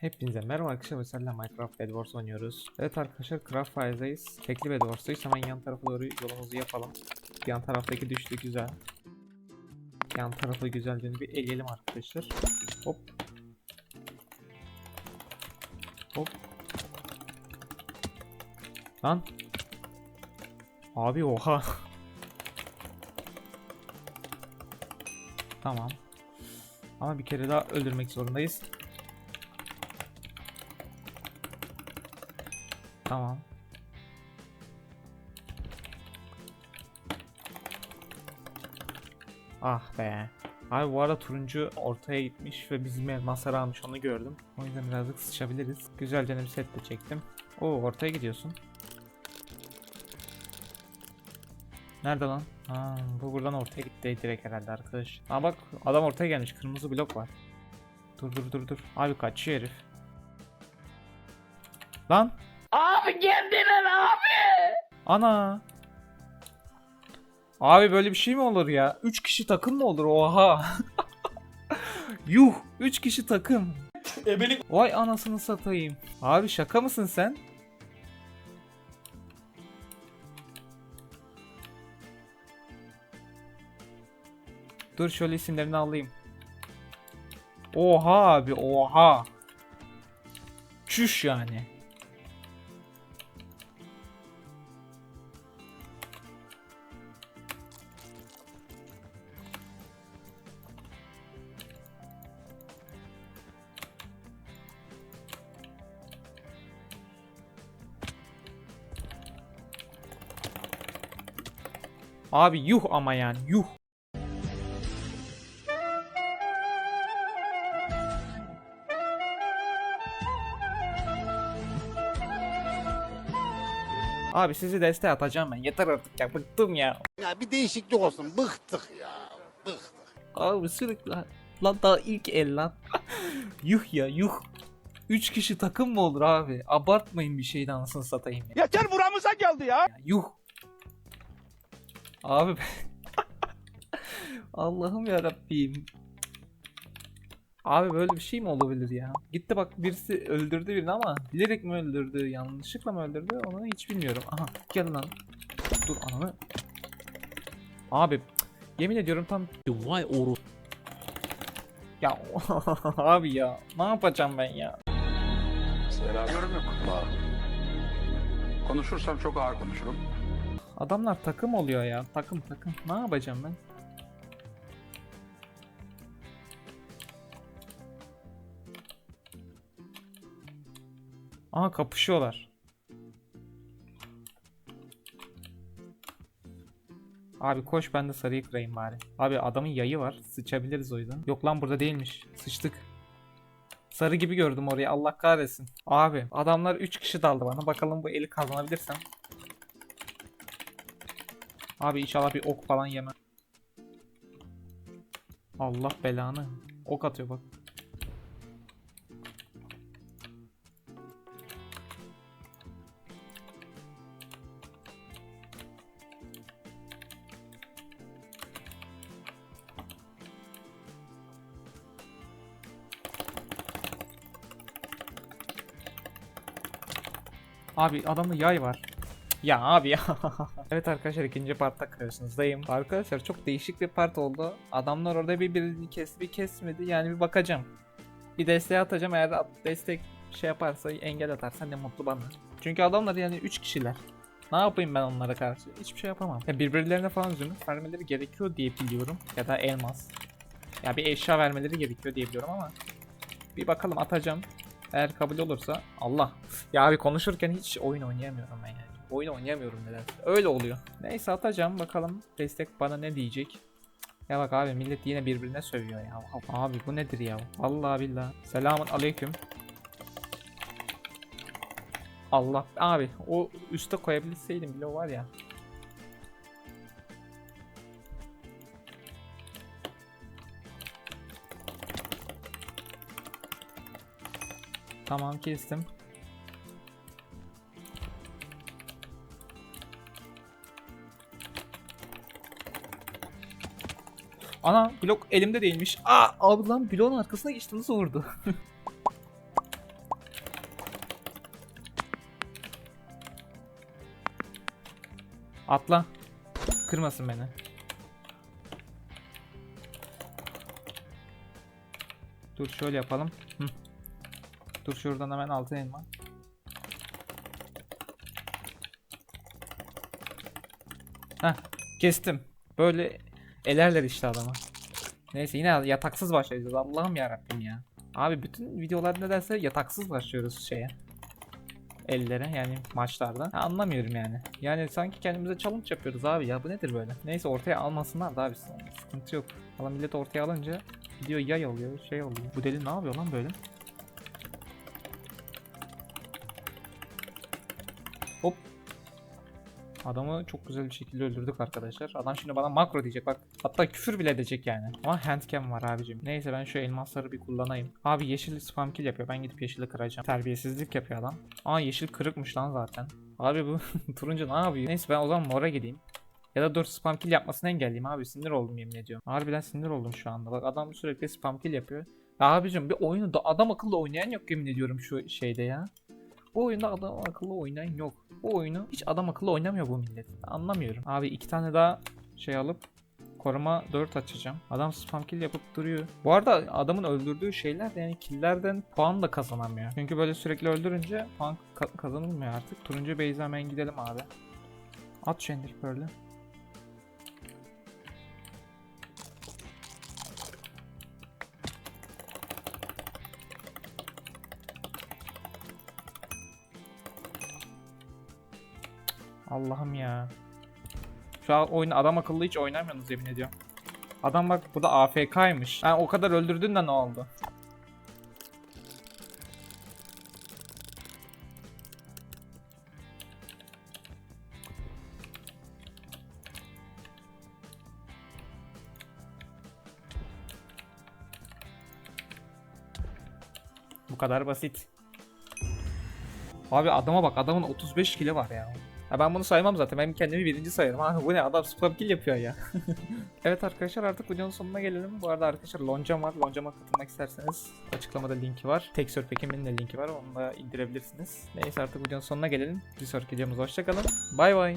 Hepinize merhaba arkadaşlar. Mesela Minecraft Bed Wars oynuyoruz. Evet arkadaşlar Craft Fire'dayız. Tekli Bed. Hemen yan tarafa doğru yolumuzu yapalım. Yan taraftaki düştü güzel. Yan tarafı güzelce bir eleyelim arkadaşlar. Hop. Hop. Lan. Abi oha. tamam. Ama bir kere daha öldürmek zorundayız. Tamam. Ah be. Abi bu arada turuncu ortaya gitmiş ve bizim elmasları almış onu gördüm. O yüzden birazcık sıçabiliriz. Güzelce bir set de çektim. Oo ortaya gidiyorsun. Nerede lan? Ha, bu buradan ortaya gitti direkt herhalde arkadaş. Aa bak adam ortaya gelmiş. Kırmızı blok var. Dur dur dur dur. Abi kaçıyor herif. Lan Abi geldiler abi. Ana. Abi böyle bir şey mi olur ya? 3 kişi takım mı olur? Oha. Yuh, 3 kişi takım. Ebelik. Vay anasını satayım. Abi şaka mısın sen? Dur şöyle isimlerini alayım. Oha abi oha. Çüş yani. Abi yuh ama yani yuh. Abi sizi desteğe atacağım ben. Yeter artık ya bıktım ya. Ya bir değişiklik olsun. Bıktık ya. Bıktık. Abi sürekli lan daha ilk el lan. yuh ya yuh. 3 kişi takım mı olur abi? Abartmayın bir şeyden anasını satayım ya. Yeter buramıza geldi ya. Ya Yuh. Abi Allah'ım ya Rabbim. Abi böyle bir şey mi olabilir ya? Gitti bak birisi öldürdü birini ama bilerek mi öldürdü, yanlışlıkla mı öldürdü onu hiç bilmiyorum. Aha gel lan. Dur ananı. Abi yemin ediyorum tam vay oru. Ya abi ya ne yapacağım ben ya? Yorum yok. Konuşursam çok ağır konuşurum. Adamlar takım oluyor ya. Takım takım. Ne yapacağım ben? Aha kapışıyorlar. Abi koş ben de sarıyı kırayım bari. Abi adamın yayı var. Sıçabiliriz o yüzden. Yok lan burada değilmiş. Sıçtık. Sarı gibi gördüm orayı. Allah kahretsin. Abi adamlar 3 kişi daldı bana. Bakalım bu eli kazanabilirsem. Abi inşallah bir ok falan yeme. Allah belanı. Ok atıyor bak. Abi adamda yay var. Ya abi ya. evet arkadaşlar ikinci partta karşınızdayım. Arkadaşlar çok değişik bir part oldu. Adamlar orada birbirini kesti bir kesmedi. Yani bir bakacağım. Bir desteğe atacağım. Eğer destek şey yaparsa engel atarsa ne mutlu bana. Çünkü adamlar yani 3 kişiler. Ne yapayım ben onlara karşı? Hiçbir şey yapamam. Ya birbirlerine falan zümrüt vermeleri gerekiyor diye biliyorum. Ya da elmas. Ya bir eşya vermeleri gerekiyor diye biliyorum ama. Bir bakalım atacağım. Eğer kabul olursa Allah. Ya abi konuşurken hiç oyun oynayamıyorum ben yani. Oyun oynayamıyorum neden. Öyle oluyor. Neyse atacağım bakalım destek bana ne diyecek. Ya bak abi millet yine birbirine sövüyor ya. Abi bu nedir ya? Vallahi billahi. Selamun aleyküm. Allah abi o üste koyabilseydim bile var ya. Tamam kestim. Ana blok elimde değilmiş. Aa abi lan bloğun arkasına geçti nasıl vurdu? Atla. Kırmasın beni. Dur şöyle yapalım. Hı. Dur şuradan hemen altın elma. Heh, kestim. Böyle elerler işte adamı. Neyse yine yataksız başlayacağız. Allah'ım ya Rabbim ya. Abi bütün videolar nedense yataksız başlıyoruz şeye. Ellere yani maçlarda. Ha, anlamıyorum yani. Yani sanki kendimize challenge yapıyoruz abi ya bu nedir böyle? Neyse ortaya almasınlar da abi sıkıntı yok. Falan millet ortaya alınca gidiyor yay oluyor şey oluyor. Bu deli ne yapıyor lan böyle? Adamı çok güzel bir şekilde öldürdük arkadaşlar. Adam şimdi bana makro diyecek bak. Hatta küfür bile edecek yani. Ama handcam var abicim. Neyse ben şu elmasları bir kullanayım. Abi yeşil spam kill yapıyor. Ben gidip yeşili kıracağım. Terbiyesizlik yapıyor adam. Aa yeşil kırıkmış lan zaten. Abi bu turuncu ne yapıyor? Neyse ben o zaman mora gideyim. Ya da dur spam kill yapmasını engelleyeyim abi. Sinir oldum yemin ediyorum. Harbiden sinir oldum şu anda. Bak adam sürekli spam kill yapıyor. Ya abicim bir oyunu da adam akıllı oynayan yok yemin ediyorum şu şeyde ya. Bu oyunda adam akıllı oynayan yok. Bu oyunu hiç adam akıllı oynamıyor bu millet. Anlamıyorum. Abi iki tane daha şey alıp koruma 4 açacağım. Adam spam kill yapıp duruyor. Bu arada adamın öldürdüğü şeyler de yani killlerden puan da kazanamıyor. Çünkü böyle sürekli öldürünce puan ka- kazanılmıyor artık. Turuncu base'e hemen gidelim abi. At şu Ender Pearl'ü. Allah'ım ya. Şu an oyun adam akıllı hiç oynamıyorsunuz yemin ediyorum. Adam bak burada AFK'ymış. Ha o kadar öldürdün de ne oldu? Bu kadar basit. Abi adama bak adamın 35 kilo var ya. Ya ben bunu saymam zaten. Ben kendimi birinci sayarım. Abi bu ne adam spam kill yapıyor ya. evet arkadaşlar artık videonun sonuna gelelim. Bu arada arkadaşlar loncam var. Loncama katılmak isterseniz açıklamada linki var. Texture Pack'imin de linki var. Onu da indirebilirsiniz. Neyse artık videonun sonuna gelelim. Bir sonraki videomuzda hoşçakalın. Bay bay.